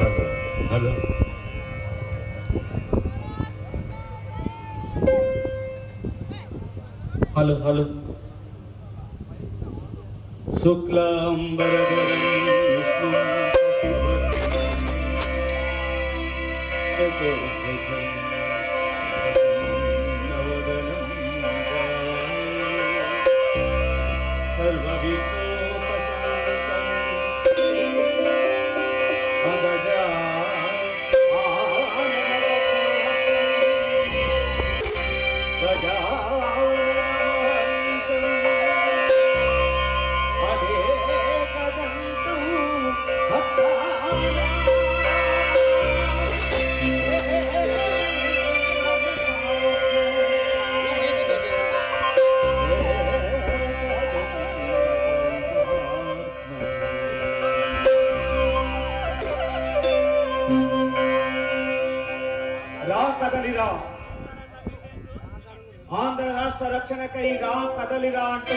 Hello hello hello శుక్లాంబరధరం విష్ణుం శశివర్ధనం రా అంటూ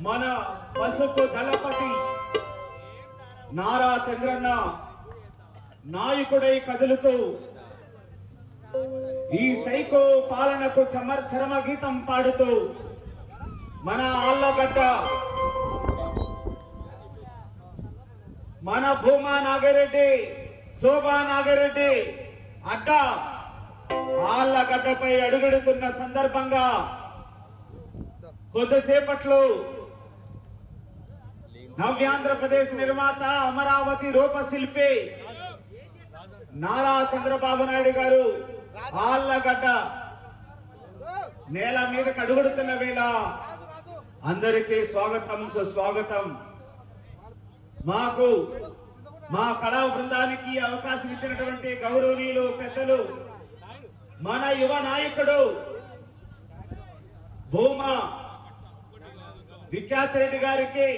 మన పసుపు దళపతి నారా చంద్రన్న నాయకుడై కదులుతూ ఈ సైకో పాలనకు చమర్ చరమ గీతం పాడుతూ మన ఆళ్ళగడ్డ మన భూమా నాగిరెడ్డి శోభా నాగిరెడ్డి అడ్డ ఆళ్ళగడ్డపై అడుగెడుతున్న సందర్భంగా కొద్దిసేపట్లో నవ్యాంధ్రప్రదేశ్ నిర్మాత అమరావతి రూపశిల్పి నారా చంద్రబాబు నాయుడు గారు ఆళ్ళగడ్డ నేల మీదకి అడుగుడుతున్న వేళ అందరికీ స్వాగతం సుస్వాగతం. మాకు మా కళా బృందానికి అవకాశం ఇచ్చినటువంటి గౌరవనీయులు పెద్దలు మన యువ నాయకుడు భూమా విఖ్యాత్ రెడ్డి గారికి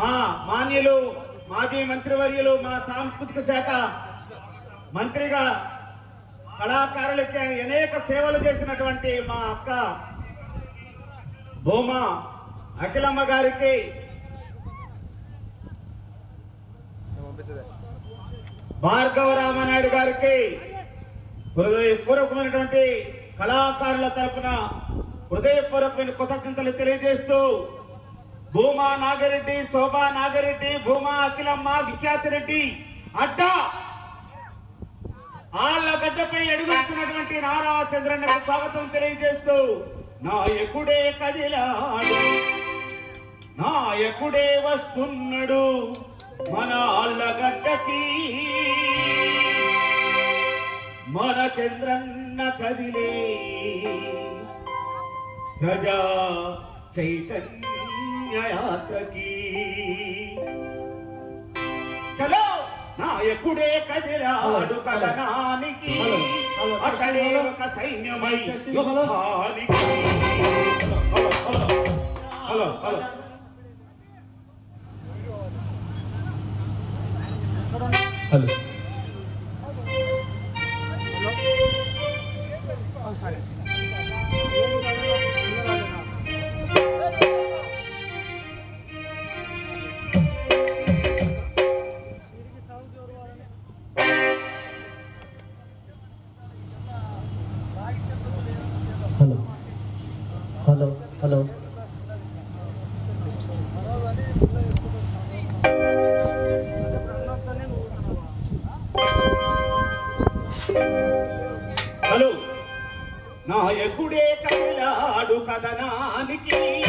మా మాన్యులు మాజీ మంత్రివర్యులు మా సాంస్కృతిక శాఖ మంత్రిగా కళాకారులకి అనేక సేవలు చేసినటువంటి మా అక్క భూమా అఖిలమ్మ గారికి. భార్గవ రామనాయుడు గారికి హృదయపూర్వకమైనటువంటి కళాకారుల తరఫున హృదయపూర్వకమైన కృతజ్ఞతలు తెలియజేస్తూ భూమా నాగిరెడ్డి శోభా నాగిరెడ్డి భూమా అఖిలమ్మ విఖ్యాతి రెడ్డి అడ్డా ఆళ్ళ గడ్డపై అడుగుతున్నటువంటి నారా చంద్రన్నకు స్వాగతం తెలియజేస్తూ నాయకుడే కదిలాడు నాయకుడే వస్తున్నాడు మన ఆళ్ళగడ్డకి మన చంద్రన్న కదిలే ప్రజా చైతన్య యాత్రకి చలో నాయకుడే కదిలాడు కదనానికి అక్కడే ఒక సైన్యమై hello hello. Hello. Hello hello. Hello. నాయకుడే కదిలాడు కథనానికి.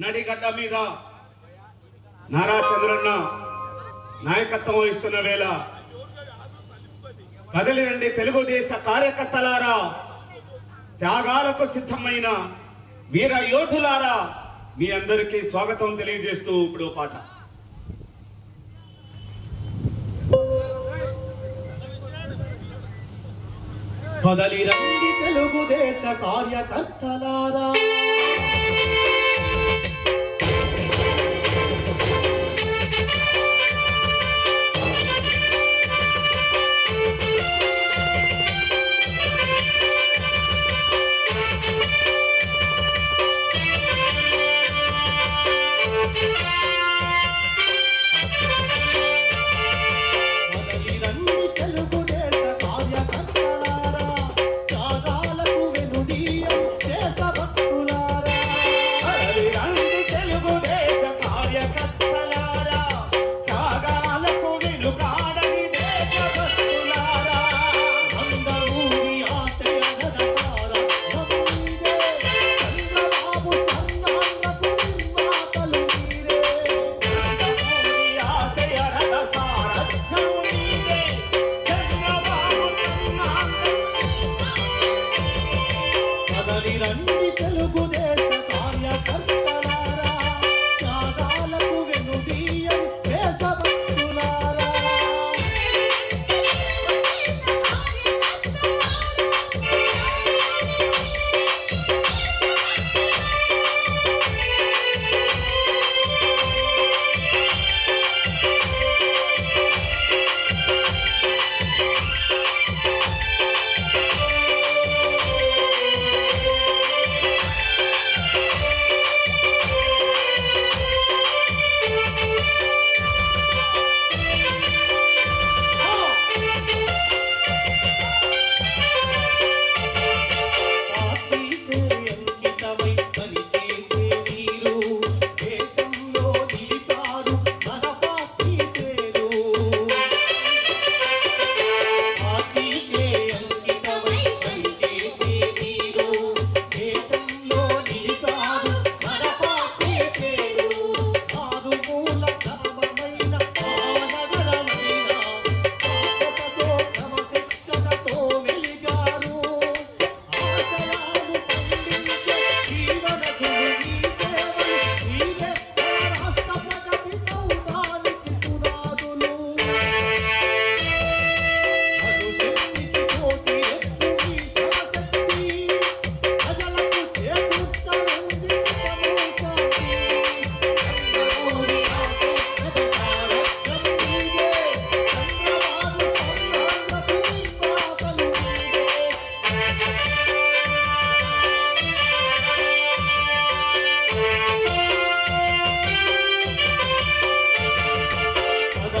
నడిగడ్డ మీద నారా చంద్రన్న నాయకత్వం వహిస్తున్న వేళ కదిలినండి తెలుగుదేశ కార్యకర్తలారా. త్యాగాలకు సిద్ధమైన వీర యోధులారా. మీ అందరికీ స్వాగతం తెలియజేస్తూ ఇప్పుడు పాట. కదలి రండి తెలుగుదేశ కార్యకర్తలారా.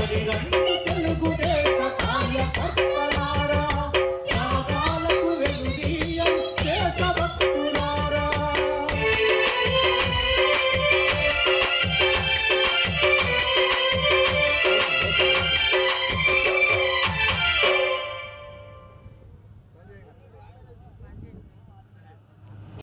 Thank you.